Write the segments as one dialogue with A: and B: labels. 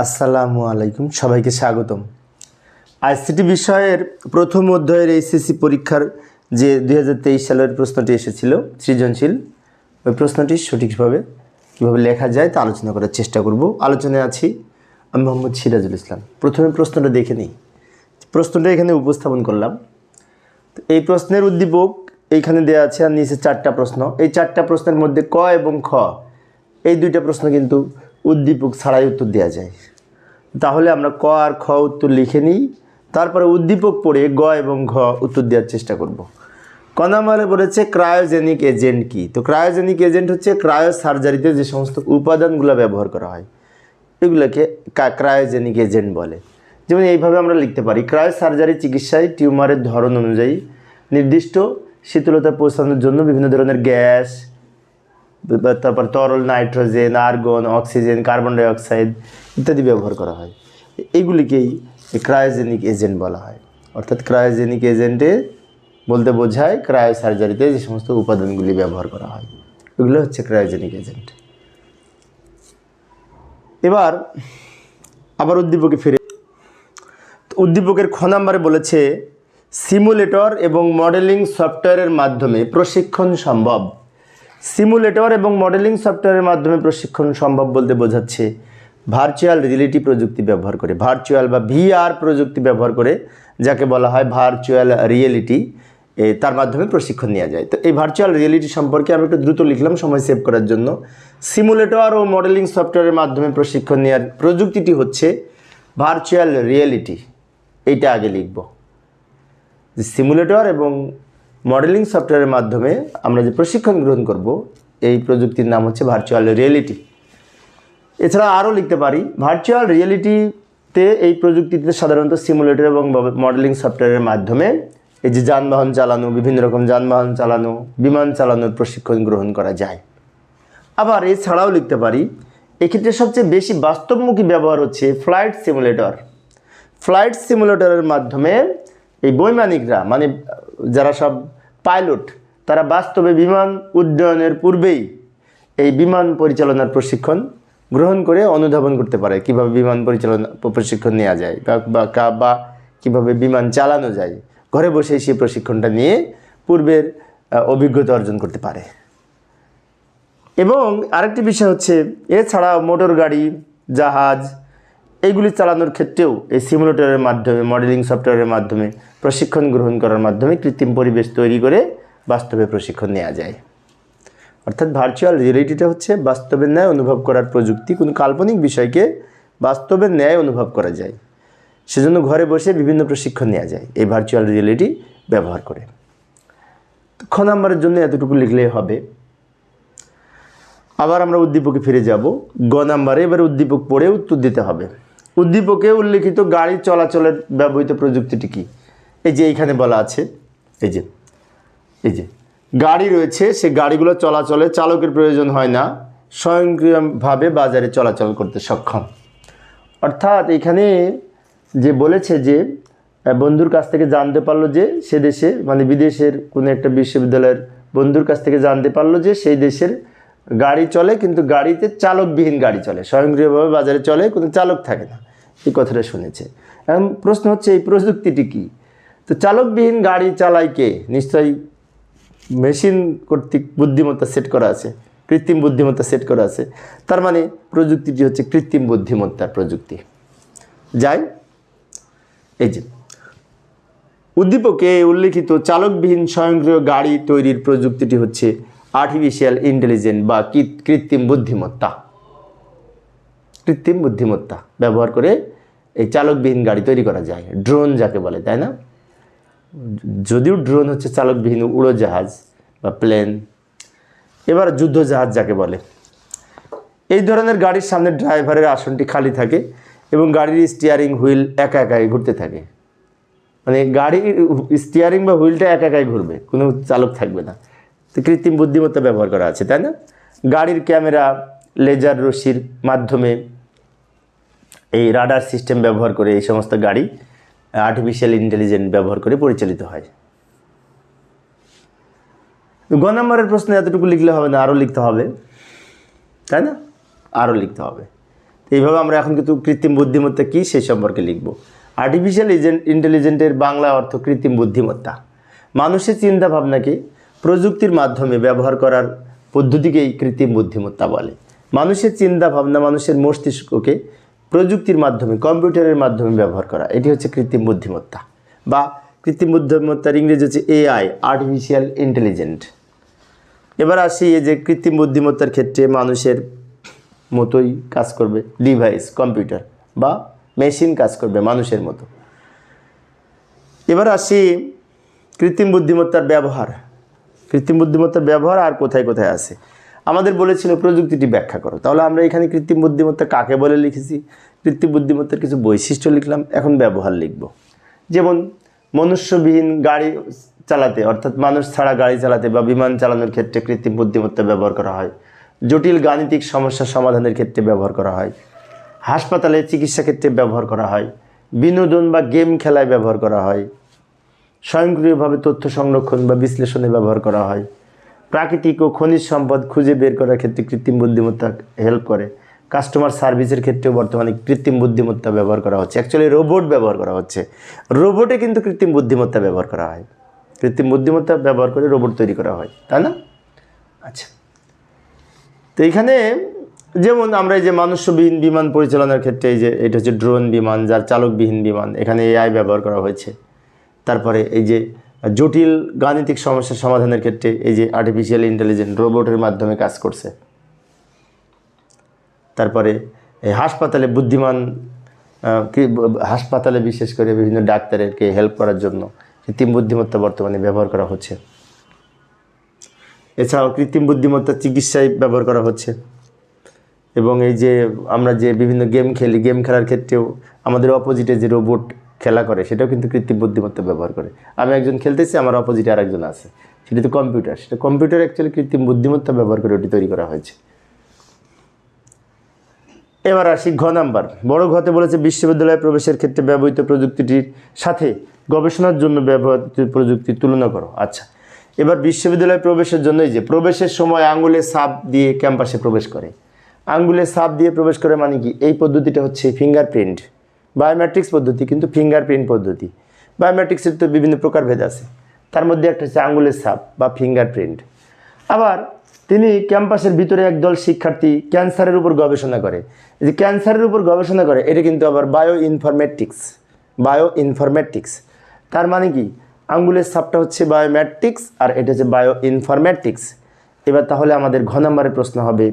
A: আসসালামু আলাইকুম, সবাইকে স্বাগতম। আইসিটি বিষয়ের প্রথম অধ্যায়ের এইচএসসি পরীক্ষার যে দু হাজার তেইশ সালের প্রশ্নটি এসেছিল, সৃজনশীল, ওই প্রশ্নটি সঠিকভাবে কীভাবে লেখা যায় তা আলোচনা করার চেষ্টা করব। আলোচনায় আছি আমি মোহাম্মদ সিরাজুল ইসলাম। প্রথমে প্রশ্নটা দেখে নিই। প্রশ্নটা এখানে উপস্থাপন করলাম। তো এই প্রশ্নের উদ্দীপক এইখানে দেওয়া আছে আর নিচে চারটা প্রশ্ন। এই চারটা প্রশ্নের মধ্যে ক এবং খ, এই দুইটা প্রশ্ন কিন্তু উদ্দীপক ছাড়াই উত্তর দেওয়া যায়। তাহলে আমরা ক আর খ উত্তর লিখে নিই, তারপরে উদ্দীপক পড়ে গ এবং ঘ উত্তর দেওয়ার চেষ্টা করব। ক নাম্বারে বলেছে, ক্রায়োজেনিক এজেন্ট কি? তো ক্রায়োজেনিক এজেন্ট হচ্ছে ক্রায়ো সার্জারিতে যে সমস্ত উপাদানগুলো ব্যবহার করা হয়। এগুলোকে ক্রায়োজেনিক এজেন্ট বলে। যেমন এইভাবে আমরা লিখতে পারি ক্রায়ো সার্জারি চিকিৎসায় টিউমারের ধরন অনুযায়ী নির্দিষ্ট শীতলতা পৌঁছানোর জন্য বিভিন্ন ধরনের গ্যাস তারপর তরল nitrogen, argon, oxygen, carbon dioxide ইত্যাদি ব্যবহার করা হয়। এইগুলিকেই ক্রায়োজেনিক এজেন্ট বলা হয়। অর্থাৎ ক্রায়োজেনিক এজেন্টে বলতে বোঝায় ক্রায়ো সার্জারিতে যে সমস্ত উপাদানগুলি ব্যবহার করা হয়। এগুলো হচ্ছে ক্রায়োজেনিক এজেন্ট। এবার আবার উদ্দীপকে ফিরে উদ্দীপকের খ নাম্বারে বলেছে, সিমুলেটর এবং মডেলিং সফটওয়্যারের মাধ্যমে প্রশিক্ষণ সম্ভব। সিমুলেটর এবং মডেলিং সফটওয়্যারের মাধ্যমে প্রশিক্ষণ সম্ভব বলতে বোঝাচ্ছে ভার্চুয়াল রিয়েলিটি প্রযুক্তি ব্যবহার করে, ভার্চুয়াল বা ভিআর প্রযুক্তি ব্যবহার করে যাকে বলা হয় ভার্চুয়াল রিয়েলিটি তার মাধ্যমে প্রশিক্ষণ নেওয়া যায়। তো এই ভার্চুয়াল রিয়েলিটি সম্পর্কে আমি একটু দ্রুত লিখলাম, সময় সেভ করার জন্য। সিমুলেটর ও মডেলিং সফটওয়্যারের মাধ্যমে প্রশিক্ষণ নেওয়ার প্রযুক্তিটি হচ্ছে ভার্চুয়াল রিয়েলিটি। এইটা আগে লিখব। সিমুলেটর এবং মডেলিং সফটওয়্যারের মাধ্যমে আমরা যে প্রশিক্ষণ গ্রহণ করব, এই প্রযুক্তির নাম হচ্ছে ভার্চুয়াল রিয়েলিটি এছাড়া আরও লিখতে পারি ভার্চুয়াল রিয়েলিটিতে এই প্রযুক্তিতে সাধারণত সিমুলেটর এবং মডেলিং সফটওয়্যারের মাধ্যমে এই যে যানবাহন চালানো, বিভিন্ন রকম যানবাহন চালানো, বিমান চালানোর প্রশিক্ষণ গ্রহণ করা যায়। আবার এছাড়াও লিখতে পারি, এক্ষেত্রে সবচেয়ে বেশি বাস্তবমুখী ব্যবহার হচ্ছে ফ্লাইট সিমুলেটর ফ্লাইট সিমুলেটরের মাধ্যমে এই বৈমানিকরা মানে যারা সব পাইলট, তারা বাস্তবে বিমান উড্ডয়নের পূর্বেই এই বিমান পরিচালনার প্রশিক্ষণ গ্রহণ করে অনুধাবন করতে পারে। কীভাবে বিমান পরিচালনা প্রশিক্ষণ নেওয়া যায়, বা- বা কীভাবে বিমান চালানো যায়, ঘরে বসেই সেই প্রশিক্ষণটা নিয়ে পূর্বের অভিজ্ঞতা অর্জন করতে পারে। এবং আরেকটি বিষয় হচ্ছে, এছাড়াও মোটর গাড়ি, জাহাজ এইগুলি চালানোর ক্ষেত্রেও এই সিমুলেটরের মাধ্যমে মডেলিং সফটওয়্যারের মাধ্যমে প্রশিক্ষণ গ্রহণ করার মাধ্যমে কৃত্রিম পরিবেশ তৈরি করে বাস্তবে প্রশিক্ষণ নেওয়া যায়। অর্থাৎ ভার্চুয়াল রিয়েলিটিটা হচ্ছে বাস্তবের ন্যায় অনুভব করার প্রযুক্তি। কোনো কাল্পনিক বিষয়কে বাস্তবের ন্যায় অনুভব করা যায়। সেজন্য ঘরে বসে বিভিন্ন প্রশিক্ষণ নেওয়া যায় এই ভার্চুয়াল রিয়েলিটি ব্যবহার করে। খ নাম্বারের জন্য এতটুকু লিখলেই হবে। আবার আমরা উদ্দীপকে ফিরে যাব। গ নাম্বারে এবার উদ্দীপক পড়ে উত্তর দিতে হবে। উদ্দীপকে উল্লেখিত গাড়ি চলাচলের ব্যবহৃত প্রযুক্তিটি কি? এই যে এইখানে বলা আছে, এই যে এই যে, গাড়ি রয়েছে, সে গাড়িগুলো চলাচলে চালকের প্রয়োজন হয় না, স্বয়ংক্রিয়ভাবে বাজারে চলাচল করতে সক্ষম। অর্থাৎ এখানে যে বলেছে যে বন্ধুর কাছ থেকে জানতে পারল যে সে দেশে মানে বিদেশের কোনো একটা বিশ্ববিদ্যালয়ের বন্ধুর কাছ থেকে জানতে পারল যে সেই দেশের গাড়ি চলে, কিন্তু গাড়িতে চালকবিহীন গাড়ি চলে, স্বয়ংক্রিয়ভাবে বাজারে চলে, কোনো চালক থাকে না। এই কথাটা শুনেছে। এখন প্রশ্ন হচ্ছে, এই প্রযুক্তিটি কী? তো চালকবিহীন গাড়ি চালায় কে? নিশ্চয়ই মেশিন কর্তৃক বুদ্ধিমত্তা সেট করা আছে, কৃত্রিম বুদ্ধিমত্তা সেট করা আছে। তার মানে প্রযুক্তিটি হচ্ছে কৃত্রিম বুদ্ধিমত্তার প্রযুক্তি। যাই, এই যে, উদ্দীপকে উল্লেখিত চালকবিহীন স্বয়ংক্রিয় গাড়ি তৈরির প্রযুক্তিটি হচ্ছে আর্টিফিশিয়াল ইন্টেলিজেন্ট বা কৃত্রিম বুদ্ধিমত্তা। কৃত্রিম বুদ্ধিমত্তা ব্যবহার করে এই চালকবিহীন গাড়ি তৈরি করা যায়। ড্রোন যাকে বলে, তাই না? যদিও ড্রোন হচ্ছে চালকবিহীন উড়োজাহাজ বা প্লেন। এবার যুদ্ধজাহাজ যাকে বলে। এই ধরনের গাড়ির সামনে ড্রাইভারের আসনটি খালি থাকে এবং গাড়ির স্টিয়ারিং হুইল একা একাই ঘুরতে থাকে। মানে গাড়ির স্টিয়ারিং বা হুইলটা একা একাই ঘুরবে, কোনো চালক থাকবে না। তো কৃত্রিম বুদ্ধিমত্তা ব্যবহার করা আছে, তাই না? গাড়ির ক্যামেরা লেজার রশির মাধ্যমে এই রাডার সিস্টেম ব্যবহার করে এই সমস্ত গাড়ি আর্টিফিশিয়াল ইন্টেলিজেন্ট ব্যবহার করে পরিচালিত হয়। গ নম্বরের প্রশ্নে এতটুকু লিখলে হবে না, আরও লিখতে হবে। তাই না? আরও লিখতে হবে। তো এইভাবে আমরা এখন কিন্তু কৃত্রিম বুদ্ধিমত্তা কী সেই সম্পর্কে লিখব। আর্টিফিশিয়াল ইন্টেলিজেন্টের বাংলা অর্থ কৃত্রিম বুদ্ধিমত্তা। মানুষের চিন্তা ভাবনাকে প্রযুক্তির মাধ্যমে ব্যবহার করার পদ্ধতিকেই কৃত্রিম বুদ্ধিমত্তা বলে। মানুষের চিন্তা ভাবনা মানুষের মস্তিষ্ককে প্রযুক্তির মাধ্যমে, কম্পিউটারের মাধ্যমে ব্যবহার করা। এটি হচ্ছে কৃত্রিম বুদ্ধিমত্তা। বা কৃত্রিম বুদ্ধিমত্তার ইংরেজি হচ্ছে এআই আর্টিফিশিয়াল ইন্টেলিজেন্ট এবার আসি এই যে কৃত্রিম বুদ্ধিমত্তার ক্ষেত্রে মানুষের মতোই কাজ করবে ডিভাইস কম্পিউটার বা মেশিন কাজ করবে মানুষের মতো। এবার আসি কৃত্রিম বুদ্ধিমত্তার ব্যবহার। কৃত্রিম বুদ্ধিমত্তার ব্যবহার আর কোথায় কোথায় আছে? আমাদের বলেছিল প্রযুক্তিটি ব্যাখ্যা করো। তাহলে আমরা এখানে কৃত্রিম বুদ্ধিমত্তা কাকে বলে লিখেছি? কৃত্রিম বুদ্ধিমত্তার কিছু বৈশিষ্ট্য লিখলাম, এখন ব্যবহার লিখব। যেমন, মনুষ্যবিহীন গাড়ি চালাতে, অর্থাৎ মানুষ ছাড়া গাড়ি চালাতে বা বিমান চালানোর ক্ষেত্রে কৃত্রিম বুদ্ধিমত্তা ব্যবহার করা হয়। জটিল গাণিতিক সমস্যা সমাধানের ক্ষেত্রে ব্যবহার করা হয়। হাসপাতালে চিকিৎসা ক্ষেত্রে ব্যবহার করা হয়। বিনোদন বা গেম খেলায় ব্যবহার করা হয়। স্বয়ংক্রিয়ভাবে তথ্য সংরক্ষণ বা বিশ্লেষণে ব্যবহার করা হয়। প্রাকৃতিক ও খনিজ সম্পদ খুঁজে বের করার ক্ষেত্রে কৃত্রিম বুদ্ধিমত্তা হেল্প করে। কাস্টমার সার্ভিসের ক্ষেত্রেও বর্তমানে কৃত্রিম বুদ্ধিমত্তা ব্যবহার করা হচ্ছে। অ্যাকচুয়ালি রোবট ব্যবহার করা হচ্ছে। রোবটে কিন্তু কৃত্রিম বুদ্ধিমত্তা ব্যবহার করা হয়। কৃত্রিম বুদ্ধিমত্তা ব্যবহার করে রোবট তৈরি করা হয়। তাই না? আচ্ছা। তো এইখানে যেমন আমরা এই যে মানুষ্যবিহীন বিমান পরিচালনার ক্ষেত্রে এই যে এটা হচ্ছে ড্রোন বিমান, যার চালকবিহীন বিমান, এখানে এআই ব্যবহার করা হয়েছে। তারপরে এই যে জটিল গাণিতিক সমস্যা সমাধানের ক্ষেত্রে এই যে আর্টিফিশিয়াল ইন্টেলিজেন্ট রোবটের মাধ্যমে কাজ করছে। তারপরে এই হাসপাতালে বুদ্ধিমান হাসপাতালে বিশেষ করে বিভিন্ন ডাক্তারেরকে হেল্প করার জন্য কৃত্রিম বুদ্ধিমত্তা বর্তমানে ব্যবহার করা হচ্ছে। এছাড়াও কৃত্রিম বুদ্ধিমত্তা চিকিৎসায় ব্যবহার করা হচ্ছে। এবং এই যে আমরা যে বিভিন্ন গেম খেলি, গেম খেলার ক্ষেত্রেও আমাদের অপোজিটে যে রোবট খেলা করে, সেটাও কিন্তু কৃত্রিম বুদ্ধিমত্তা ব্যবহার করে। আমি একজন খেলতেছি, আমার অপোজিটে আরেকজন আছে। সেটা তো কম্পিউটার সেটা কম্পিউটার অ্যাকচুয়ালি কৃত্রিম বুদ্ধিমত্তা ব্যবহার করে ওটি তৈরি করা হয়েছে। এবার আসি ঘ নাম্বার। বড় ঘতে বলেছে, বিশ্ববিদ্যালয়ে প্রবেশের ক্ষেত্রে ব্যবহৃত প্রযুক্তিটির সাথে গবেষণার জন্য ব্যবহৃত প্রযুক্তির তুলনা করো। আচ্ছা এবার বিশ্ববিদ্যালয়ে প্রবেশের জন্যই যে, প্রবেশের সময় আঙ্গুলে সাপ দিয়ে ক্যাম্পাসে প্রবেশ করে। আঙ্গুলে সাপ দিয়ে প্রবেশ করে মানে কি? এই পদ্ধতিটা হচ্ছে ফিঙ্গারপ্রিন্ট বায়োমেট্রিক্স পদ্ধতি, কিন্তু ফিঙ্গারপ্রিন্ট পদ্ধতি। বায়োমেট্রিক্সের তো বিভিন্ন প্রকারভেদ আছে। তার মধ্যে একটা হচ্ছে আঙ্গুলের ছাপ বা ফিঙ্গারপ্রিন্ট আবার তিনি ক্যাম্পাসের ভিতরে একদল শিক্ষার্থী ক্যান্সারের উপর গবেষণা করে। যে ক্যান্সারের উপর গবেষণা করে, এটা কিন্তু আবার বায়ো ইনফরমেটিক্স বায়ো ইনফরমেটিক্স তার মানে কি? আঙ্গুলের সাপটা হচ্ছে বায়োমেট্রিক্স আর এটা হচ্ছে বায়ো ইনফরমেটিক্স এবার তাহলে আমাদের ঘ নম্বরের প্রশ্ন হবে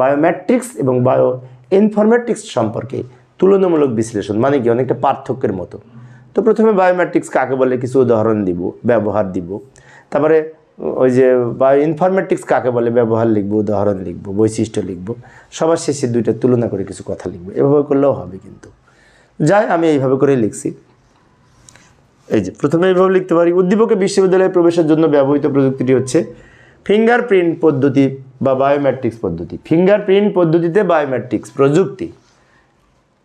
A: বায়োমেট্রিক্স এবং বায়ো ইনফরমেটিক্স সম্পর্কে। তুলনামূলক বিশ্লেষণ মানে কি অনেকটা পার্থক্যের মতো। তো প্রথমে বায়োমেট্রিক্স কাকে বলে, কিছু উদাহরণ দিব, ব্যবহার দিব। তারপরে ওই যে বায়ো ইনফরমেটিক্স কাকে বলে, ব্যবহার লিখব, উদাহরণ লিখব, বৈশিষ্ট্য লিখব। সবার শেষে দুইটা তুলনা করে কিছু কথা লিখব। এভাবে করলেও হবে কিন্তু। যাই, আমি এইভাবে করেই লিখছি। এই যে, প্রথমে এইভাবে লিখতে পারি, উদ্দীপকে বিশ্ববিদ্যালয়ে প্রবেশের জন্য ব্যবহৃত প্রযুক্তিটি হচ্ছে ফিঙ্গারপ্রিন্ট পদ্ধতি বা বায়োমেট্রিক্স পদ্ধতি। ফিঙ্গারপ্রিন্ট পদ্ধতিতে বায়োমেট্রিক্স প্রযুক্তি।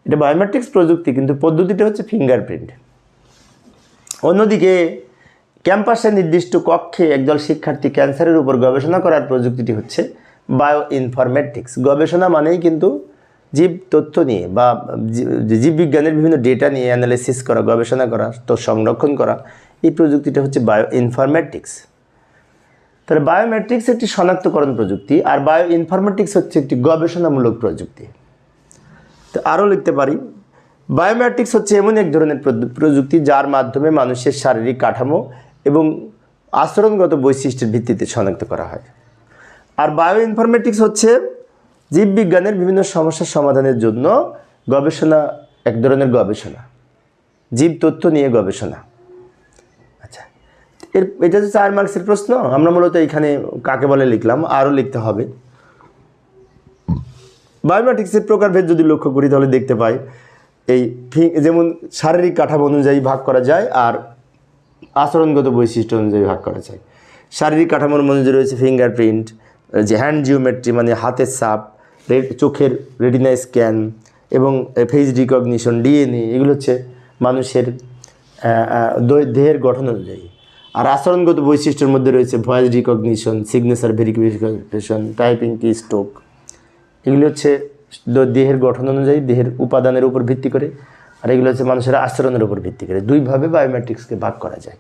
A: এটা বায়োমেট্রিক্স প্রযুক্তি, কিন্তু পদ্ধতিটা হচ্ছে ফিঙ্গারপ্রিন্ট অন্যদিকে, ক্যাম্পাসে নির্দিষ্ট কক্ষে একদল শিক্ষার্থী ক্যান্সারের উপর গবেষণা করার প্রযুক্তিটি হচ্ছে বায়ো ইনফরমেটিক্স গবেষণা মানেই কিন্তু জীব তথ্য নিয়ে বা জীববিজ্ঞানের বিভিন্ন ডেটা নিয়ে অ্যানালাইসিস করা, গবেষণা করা, তো সংরক্ষণ করা, এই প্রযুক্তিটা হচ্ছে বায়ো ইনফরমেটিক্স তাহলে বায়োমেট্রিক্স একটি শনাক্তকরণ প্রযুক্তি, আর বায়ো ইনফরমেটিক্স হচ্ছে একটি গবেষণামূলক প্রযুক্তি। তো আরও লিখতে পারি। বায়োমেট্রিক্স হচ্ছে এমন এক ধরনের প্রযুক্তি যার মাধ্যমে মানুষের শারীরিক কাঠামো এবং আচরণগত বৈশিষ্ট্যের ভিত্তিতে শনাক্ত করা হয়। আর বায়ো ইনফরমেটিক্স হচ্ছে জীববিজ্ঞানের বিভিন্ন সমস্যার সমাধানের জন্য গবেষণা, এক ধরনের গবেষণা। জীব তথ্য নিয়ে গবেষণা। আচ্ছা এর, এটা হচ্ছে চার মার্কসের প্রশ্ন। আমরা মূলত এখানে কাকে বলে লিখলাম, আরও লিখতে হবে। বায়োমেট্রিক্সের প্রকারভেদ যদি লক্ষ্য করি, তাহলে দেখতে পাই এই যেমন শারীরিক কাঠামো অনুযায়ী ভাগ করা যায় আর আচরণগত বৈশিষ্ট্য অনুযায়ী ভাগ করা যায়। শারীরিক কাঠামোর মধ্যে রয়েছে ফিঙ্গারপ্রিন্ট যে হ্যান্ড জিওমেট্রি মানে হাতের সাপ চোখের রেটিনা স্ক্যান এবং ফেস রিকগনিশন ডিএনএ এগুলো হচ্ছে মানুষের দেহের গঠন অনুযায়ী। আর আচরণগত বৈশিষ্ট্যের মধ্যে রয়েছে voice recognition signature verification typing keystroke এগুলি হচ্ছে দেহের গঠন অনুযায়ী, দেহের উপাদানের উপর ভিত্তি করে, আর এগুলো হচ্ছে মানুষের আচরণের উপর ভিত্তি করে। দুইভাবে বায়োমেট্রিক্সকে ভাগ করা যায়।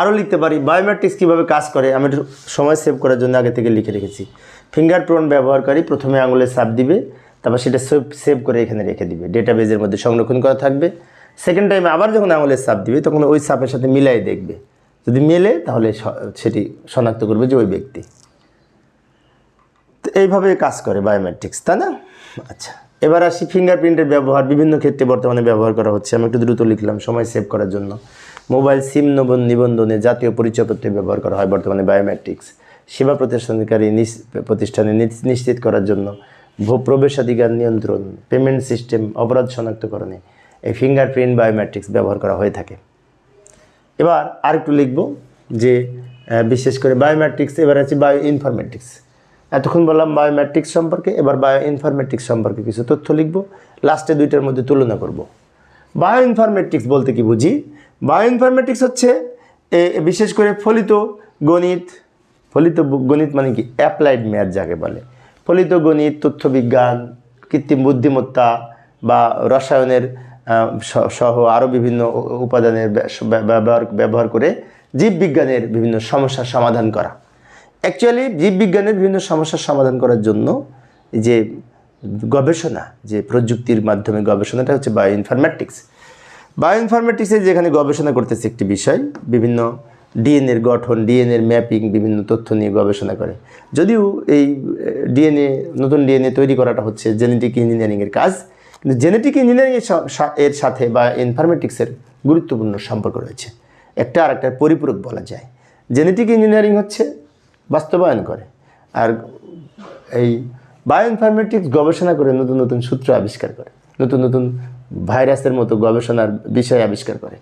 A: আরও লিখতে পারি বায়োমেট্রিক্স কীভাবে কাজ করে? আমি একটু সময় সেভ করার জন্য আগে থেকে লিখে রেখেছি। ফিঙ্গার প্রিন্ট ব্যবহারকারী প্রথমে আঙুলের সাপ দিবে, তারপর সেটা সেভ সেভ করে এখানে রেখে দিবে। ডেটাবেজের মধ্যে সংরক্ষণ করা থাকবে। সেকেন্ড টাইমে আবার যখন আঙুলের সাপ দিবে, তখন ওই সাপের সাথে মিলাই দেখবে। যদি মেলে, তাহলে সেটি শনাক্ত করবে যে ওই ব্যক্তি। এইভাবে কাজ করে বায়োমেট্রিক্স তাই না? আচ্ছা এবার আসি ফিঙ্গারপ্রিন্টের ব্যবহার, বিভিন্ন ক্ষেত্রে বর্তমানে ব্যবহার করা হচ্ছে। আমি একটু দ্রুত লিখলাম, সময় সেভ করার জন্য। মোবাইল সিম নবন নিবন্ধনে জাতীয় পরিচয়পত্রে ব্যবহার করা হয় বর্তমানে বায়োমেট্রিক্স সেবা প্রতিষ্ঠানকারী প্রতিষ্ঠানে নিশ্চিত করার জন্য ভূ প্রবেশাধিকার নিয়ন্ত্রণ পেমেন্ট সিস্টেম অপরাধ শনাক্তকরণে এই ফিঙ্গারপ্রিন্ট বায়োমেট্রিক্স ব্যবহার করা হয়ে থাকে। এবার আরেকটু লিখব যে বিশেষ করে বায়োমেট্রিক্স এবার আছে বায়ো ইনফরমেটিক্স এতক্ষণ বললাম বায়োমেট্রিক্স সম্পর্কে, এবার বায়ো ইনফরমেটিক্স সম্পর্কে কিছু তথ্য লিখব। লাস্টে দুইটার মধ্যে তুলনা করব। বায়ো ইনফরমেটিক্স বলতে কি বুঝি? বায়ো ইনফরমেটিক্স হচ্ছে বিশেষ করে ফলিত গণিত ফলিত গণিত মানে কি? অ্যাপ্লাইড ম্যাথ যাকে বলে। ফলিত গণিত, তথ্যবিজ্ঞান, কৃত্রিম বুদ্ধিমত্তা বা রসায়নের সহ আরও বিভিন্ন উপাদানের ব্য- ব্য- ব্যবহার ব্যবহার করে জীববিজ্ঞানের বিভিন্ন সমস্যার সমাধান করা। অ্যাকচুয়ালি জীববিজ্ঞানের বিভিন্ন সমস্যার সমাধান করার জন্য যে গবেষণা, যে প্রযুক্তির মাধ্যমে গবেষণাটা হচ্ছে বায়ো ইনফরমেটিক্স বায়ো ইনফরমেটিক্সে যেখানে গবেষণা করতেছে একটি বিষয়, বিভিন্ন ডিএনএর গঠন ডিএনএর ম্যাপিং বিভিন্ন তথ্য নিয়ে গবেষণা করে। যদিও এই ডিএনএ নতুন ডিএনএ তৈরি করাটা হচ্ছে জেনেটিক ইঞ্জিনিয়ারিংয়ের কাজ, কিন্তু জেনেটিক ইঞ্জিনিয়ারিং এর সাথে বা ইনফরমেটিক্সের গুরুত্বপূর্ণ সম্পর্ক রয়েছে। একটা আর একটার পরিপূরক বলা যায়। জেনেটিক ইঞ্জিনিয়ারিং হচ্ছে বাস্তবায়ন করে। আর এই বায়োইনফরমেটিক্স গবেষণা করে নতুন নতুন সূত্র আবিষ্কার করে, নতুন নতুন ভাইরাসের মতো গবেষণার বিষয় আবিষ্কার করে।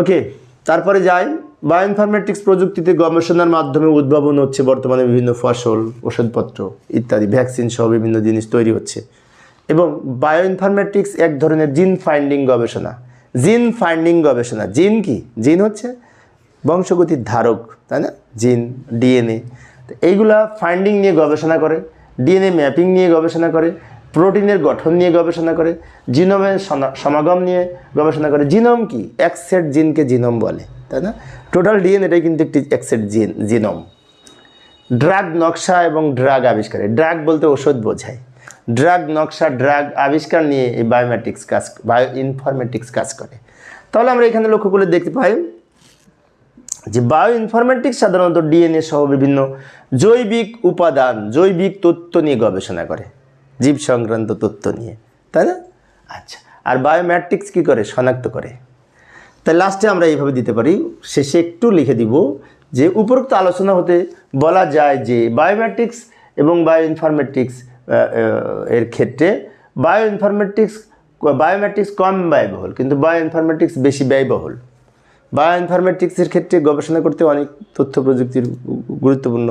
A: ওকে তারপরে যাই। বায়োইনফরমেটিক্স প্রযুক্তিতে গবেষণার মাধ্যমে উদ্ভাবন হচ্ছে বর্তমানে বিভিন্ন ফসল, ওষুধপত্র ইত্যাদি ভ্যাকসিন সহ বিভিন্ন জিনিস তৈরি হচ্ছে। এবং বায়োইনফরমেটিক্স এক ধরনের জিন ফাইন্ডিং গবেষণা। জিন ফাইন্ডিং গবেষণা। জিন কি? জিন হচ্ছে বংশগতির ধারক, তাই না? জিন, ডিএনএ। এইগুলা ফাইন্ডিং নিয়ে গবেষণা করে, ডিএনএ ম্যাপিং নিয়ে গবেষণা করে, প্রোটিনের গঠন নিয়ে গবেষণা করে জিনোমের সমাগম নিয়ে গবেষণা করে। জিনোম কি? এক সেট জিনকে জিনোম বলে, তাই না? টোটাল ডিএনএটাই কিন্তু একটি এক সেট জিন জিনোম ড্রাগ নকশা এবং ড্রাগ আবিষ্কারে। ড্রাগ বলতে ওষুধ বোঝায়। ড্রাগ নকশা ড্রাগ আবিষ্কার নিয়ে এই বায়োমেট্রিক্স কাজ বায়ো ইনফরমেটিক্স কাজ করে। তাহলে আমরা এখানে লক্ষ্য করে দেখতে পাই যে বায়ো ইনফরমেটিক্স সাধারণত ডিএনএ সহ বিভিন্ন জৈবিক উপাদান, জৈবিক তথ্য নিয়ে গবেষণা করে, জীব সংক্রান্ত তথ্য নিয়ে, তাই না? আচ্ছা আর বায়োমেট্রিক্স কী করে? শনাক্ত করে। তাই লাস্টে আমরা এইভাবে দিতে পারি, শেষে একটু লিখে দিব যে উপরোক্ত আলোচনা হতে বলা যায় যে বায়োমেট্রিক্স এবং বায়ো ইনফরমেটিক্স এর ক্ষেত্রে বায়ো ইনফরমেটিক্স বায়োমেট্রিক্স কম ব্যয়বহুল, কিন্তু বায়ো ইনফরমেটিক্স বেশি ব্যয়বহুল। বায়ো ইনফরমেটিক্সের ক্ষেত্রে গবেষণা করতে অনেক তথ্য প্রযুক্তির গুরুত্বপূর্ণ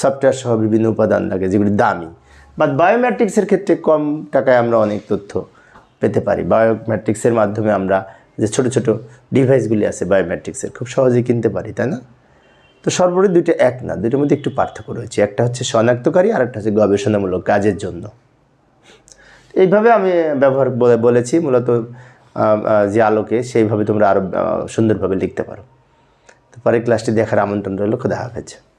A: সফটওয়্যার সহ বিভিন্ন উপাদান লাগে, যেগুলি দামি। বাট বায়োমেট্রিক্সের ক্ষেত্রে কম টাকায় আমরা অনেক তথ্য পেতে পারি। বায়োমেট্রিক্সের মাধ্যমে আমরা যে ছোট ছোট ডিভাইসগুলি আছে বায়োমেট্রিক্সের খুব সহজেই কিনতে পারি, তাই না? তো সর্বোপরি দুইটা এক না, দুইটার মধ্যে একটু পার্থক্য রয়েছে। একটা হচ্ছে শনাক্তকারী, আর একটা হচ্ছে গবেষণামূলক কাজের জন্য। এইভাবে আমি ব্যবহার বলেছি, মূলত যে আলোকে সেইভাবে তোমরা আরও সুন্দরভাবে লিখতে পারো। তো পরে ক্লাসটি দেখার আমন্ত্রণ রইল, খুদা হাফেজ।